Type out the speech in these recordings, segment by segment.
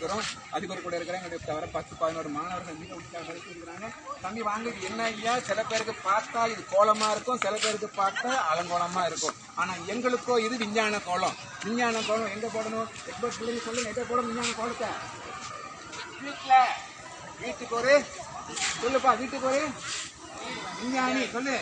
இருக்கிறோம். அதிபர் கூட இருக்கிறாங்க தவிர பத்து பதினோரு மாணவர்கள் மிக உற்சாக இருக்கிறாங்க. தம்பி வாங்க என்ன ஐயா? சில பேருக்கு பார்த்தா இது கோலமா இருக்கும் சில பேருக்கு பார்த்தா அலங்கோலமா இருக்கும். ஆனா எங்களுக்கோ இது விஞ்ஞான கோலம். விஞ்ஞான கோலம் எங்க போடணும்? எக்ஸ்பர்ட் பிள்ளைங்க சொல்லுங்க எங்க போடணும் விஞ்ஞான கோலத்தை? வீட்டுல வீட்டுக்கு ஒரு சொல்லுப்பா வீட்டுக்கு ஒரு. விஞ்ஞானி சொல்லு.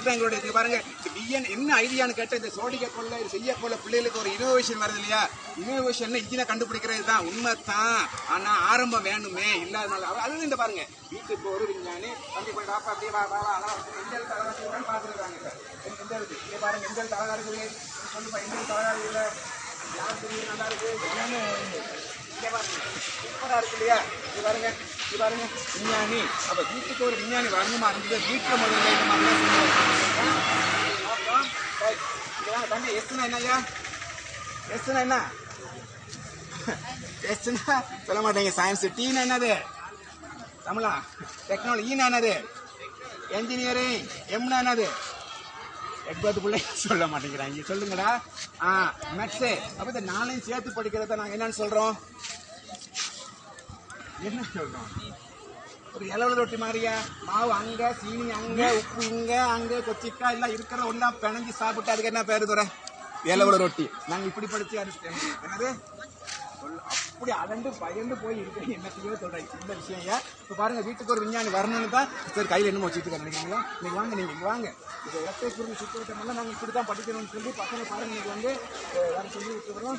அதுதான் எங்களுடைய இது பாருங்க. இந்த என்ன ஐடியான்னு கேட்ட இந்த சோடிக்க கொள்ள இது செய்ய கொள்ள பிள்ளைகளுக்கு ஒரு இனோவேஷன் வருது இல்லையா? இனோவேஷன் இன்ஜினை கண்டுபிடிக்கிறது தான் உண்மை தான் ஆனா ஆரம்பம் வேணுமே இல்லாதனால. அது- இந்த பாருங்க. வீட்டுக்கு ஒரு விஞ்ஞானி தம்பி போய் பாப்பா அப்படியே வா வா வா பார்த்துருக்காங்க சார் இங்கே பாருங்க எந்த எழுத்து இருக்குது. சொல்லுப்பா எந்த எழுத்து இருக்குல்ல நல்லா இருக்கு. எல்லாமே இங்க பாருங்க. இருக்கு இல்லையா? இது பாருங்க. பாருங்க விஞ்ஞானி அப்ப வீட்டுக்கு ஒரு விஞ்ஞானி வரணுமா இருந்தது வீட்டுல முதல்ல இந்த மாதிரிலாம் அப்புறம், தம்பி எஸ்னா என்னய்யா எஸ்னா என்ன எஸ்னா சொல்ல மாட்டேங்க சயின்ஸ் டீனா என்னது தமிழா டெக்னாலஜினா என்னது என்ஜினியரிங் எம்னா என்னது எட்பது பிள்ளை சொல்ல மாட்டேங்கிறாங்க சொல்லுங்கடா ஆ மேக்ஸு அப்போ இந்த நாளையும் சேர்த்து படிக்கிறத நாங்கள் என்னன்னு சொல்கிறோம் என்ன சொல்றோம்? ஒரு இலவ ரொட்டி மாதிரியா? மாவு அங்க சீனி அங்க உப்பு இங்க அங்க கொச்சிக்கா எல்லாம் இருக்கிற ஒண்ணா பிணைஞ்சு சாப்பிட்டு அதுக்கு என்ன பேரு துறை? இலவ ரொட்டி. நாங்க இப்படி படிச்சு அது என்னது? அப்படி அதண்டு பயந்து போய் இருக்கிறீங்க என்னத்தையோ சொல்றேன் இந்த விஷயம் ஏன்? இப்போ பாருங்க வீட்டுக்கு ஒரு விஞ்ஞானி வரணும்னு தான் சரி கையில் என்னமோ வச்சுட்டு நினைக்கிறீங்களா? நீங்க வாங்க நீங்க இங்க வாங்க. இந்த இடத்தை குறிஞ்சி சுற்றுவட்டமெல்லாம் நாங்கள் இப்படி தான் படிக்கணும்னு சொல்லி பசங்க பாருங்க இன்னைக்கு வந்து வேற சொல்லி விட்டுக்கிறோம்